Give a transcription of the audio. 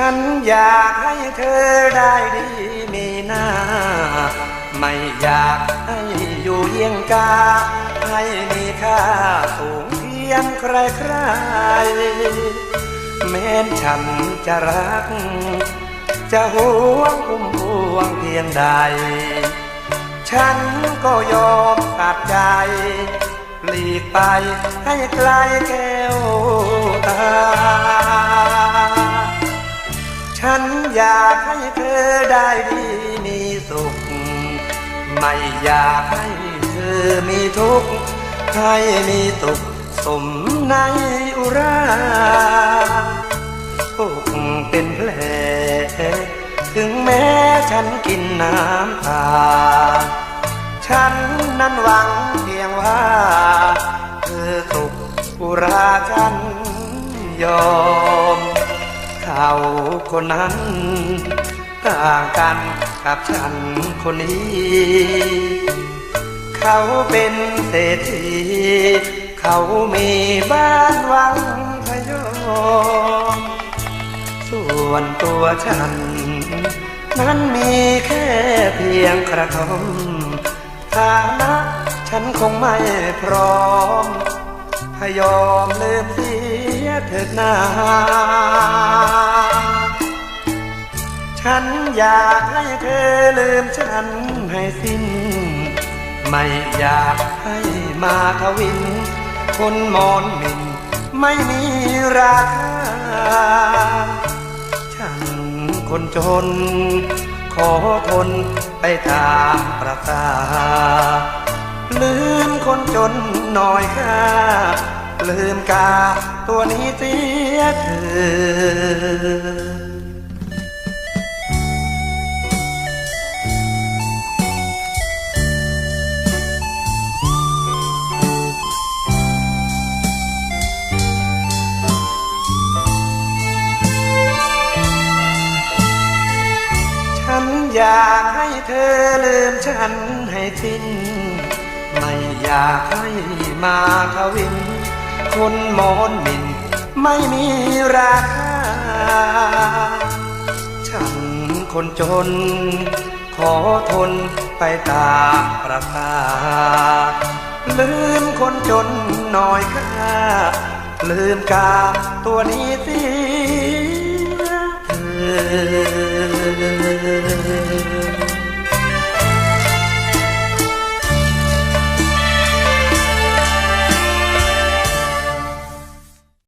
ฉันอยากให้เธอได้ดีมีหน้า ไม่อยากให้อยู่เยี่ยงกา ให้มีค่าสูงเทียมใครใครแม้นฉันจะรัก จะหวงคุ้มพวงเพียงใด ฉันก็ยอมตัดใจหลีกไปให้ไกลแก้วตาากให้เธอได้ดีมีสุข ไม่อยากให้เธอมีทุกข์ให้มีสุขสมในอุราทุกเป็นแผลถึงแม้ฉันกินน้ำตา ฉันนั้นหวังเพียงว่า เธอสุขอุราฉันยอมาคนนั้น ต่างกันกับฉันคนนี้ เขาเป็นเศรษฐี เขามีบ้านวังพยอมส่วนตัวฉัน นั้นมีแค่เพียงกระทมฐานะฉันคงไม่พร้อมพยอมลืมเสียเถิดนา ฉันอยากให้เธอลืมฉันให้สิ้น ไม่อยากให้มาทวิน คนมอนหมินไม่มีราคา ฉันคนจน ขอทนไปตามประสาลืมคนจนหน่อยค่ะ ลืมกาตัวนี้เสียเถิด อยากให้เธอลืมฉันให้สิ้นไม่อยากให้มาทวินคนมอนหมินไม่มีราคา ฉันคนจน ขอทนไปตามประสาลืมคนจนหน่อยค่ะลืมกาตัวนี้สิเธอ